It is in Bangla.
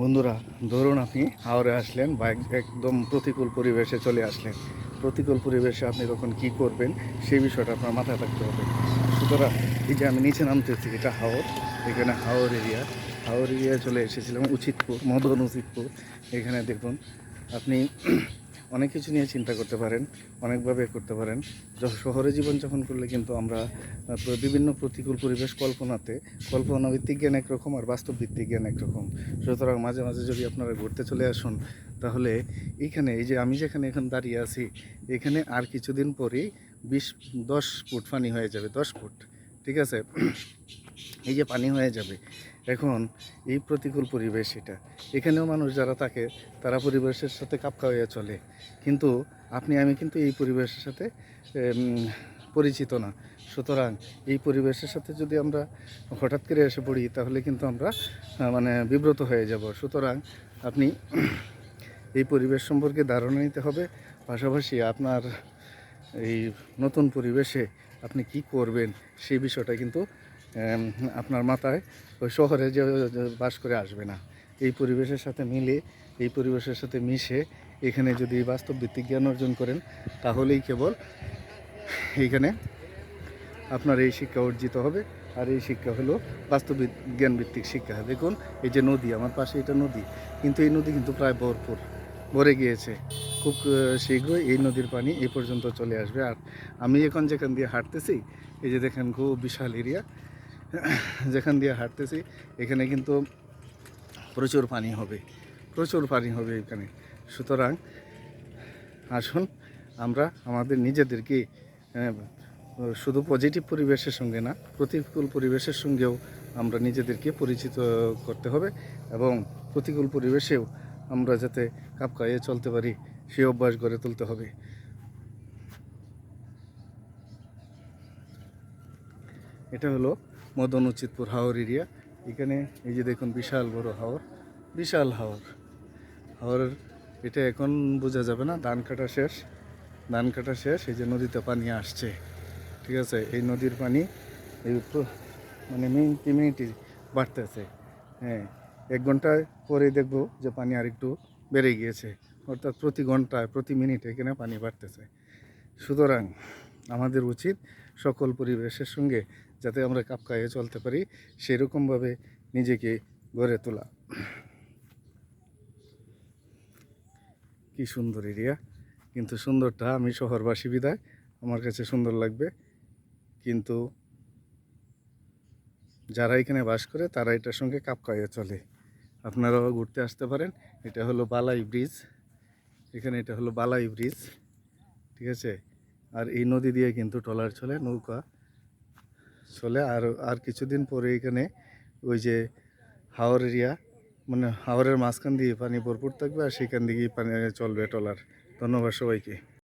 বন্ধুরা, ধরুন আপনি হাওড়ে আসলেন বা একদম প্রতিকূল পরিবেশে চলে আসলেন। প্রতিকূল পরিবেশে আপনি তখন কি করবেন সেই বিষয়টা আপনার মাথায় থাকতে হবে। সুতরাং এই যে আমি নিচে নামতেছি, এটা হাওর, এখানে হাওর এরিয়া হাওর এরিয়া চলে এসেছিলাম উচিতপুর, মদন উচিতপুর। এখানে দেখুন, আপনি অনেক কিছু নিয়ে চিন্তা করতে পারেন, অনেকভাবে করতে পারেন। শহরে জীবনযাপন করলে কিন্তু আমরা বিভিন্ন প্রতিকূল পরিবেশ কল্পনাতে কল্পনা ভিত্তিক জ্ঞান একরকম আর বাস্তব ভিত্তিক জ্ঞান একরকম। সুতরাং মাঝে মাঝে যদি আপনারা ঘুরতে চলে আসুন, তাহলে এইখানে এই যে আমি যেখানে এখন দাঁড়িয়ে আছি, এখানে আর কিছুদিন পরেই বিশ, দশ ফুট পানি হয়ে যাবে, দশ ফুট। ঠিক আছে? এই যে পানি হয়ে যাবে। এখন এই প্রতিকূল পরিবেশ এটা। এখানেও মানুষ যারা থাকে, তারা পরিবেশের সাথে কাপ হয়ে চলে। কিন্তু আপনি, আমি কিন্তু এই পরিবেশের সাথে পরিচিত না। সুতরাং এই পরিবেশের সাথে যদি আমরা হঠাৎ করে এসে পড়ি, তাহলে কিন্তু আমরা মানে বিব্রত হয়ে যাব। সুতরাং আপনি এই পরিবেশ সম্পর্কে ধারণা নিতে হবে। পাশাপাশি আপনার এই নতুন পরিবেশে আপনি কি করবেন সেই বিষয়টা কিন্তু আপনার মাথায় ওই শহরে যে বাস করে আসবে না। এই পরিবেশের সাথে মিলে, এই পরিবেশের সাথে মিশে এখানে যদি বাস্তব ভিত্তিক জ্ঞান অর্জন করেন, তাহলেই কেবল এইখানে আপনার এই শিক্ষা অর্জিত হবে। আর এই শিক্ষা হলো বাস্তব জ্ঞান ভিত্তিক শিক্ষা। দেখুন, এই যে নদী, আমার পাশে এটা নদী, কিন্তু এই নদী কিন্তু প্রায় ভরপুর, ভরে গিয়েছে। খুব শীঘ্রই এই নদীর পানি এই পর্যন্ত চলে আসবে। আর আমি এখন যেখান দিয়ে হাঁটতেছি, এই যে দেখেন খুব বিশাল এরিয়া, যেখান দিয়ে হাঁটতেছি, এখানে কিন্তু প্রচুর পানি হবে, প্রচুর পানি হবে এখানে। সুতরাং আসুন, আমরা আমাদের নিজেদেরকে শুধু পজিটিভ পরিবেশের সঙ্গে না, প্রতিকূল পরিবেশের সঙ্গেও আমরা নিজেদেরকে পরিচিত করতে হবে এবং প্রতিকূল পরিবেশেও আমরা যাতে কাপ চলতে পারি। সেই অভ্যাস গড়ে তুলতে হবে। এটা হলো মদন উচিতপুর হাওর এরিয়া। এখানে এই যে দেখুন বিশাল বড় হাওর, বিশাল হাওর। হাওরের এটা এখন বোঝা যাবে না, ধান কাটা শেষ, ধান কাটা শেষ, এই যে নদীতে পানি আসছে। ঠিক আছে, এই নদীর পানি এই মানে মিনিটি মিনিটি বাড়তেছে। হ্যাঁ এক ঘন্টায় পরে দেখব যে পানি আরেকটু বেড়ে গিয়েছে। অর্থাৎ প্রতি ঘন্টায়, প্রতি মিনিটে এখানে পানি বাড়তেছে। সুতরাং আমাদের উচিত সকল পরিবেশের সঙ্গে যাতে আমরা কাপ খাইয়ে চলতে পারি, সেরকমভাবে নিজেকে গড়ে তোলা। কি সুন্দর এরিয়া। কিন্তু সুন্দরটা আমি শহরবাসী বিদায়। আমার কাছে সুন্দর লাগবে। কিন্তু যারা এখানে বাস করে, তারা এটার সঙ্গে কাপ খাইয়ে চলে। আপনারাও ঘুরতে আসতে পারেন। এটা হলো বালাই ব্রিজ। এখানে এটা হলো বালাই ব্রিজ, ঠিক আছে? আর এই নদী দিয়ে কিন্তু ট্রলার চলে, নৌকা চলে। আর আর কিছুদিন পরে এখানে ওই যে হাওর এরিয়া মানে হাওরের মাঝখান দিয়ে পানি ভরপুর থাকবে আর সেখান দিকেই পানি চলবে ট্রলার। ধন্যবাদ সবাইকে।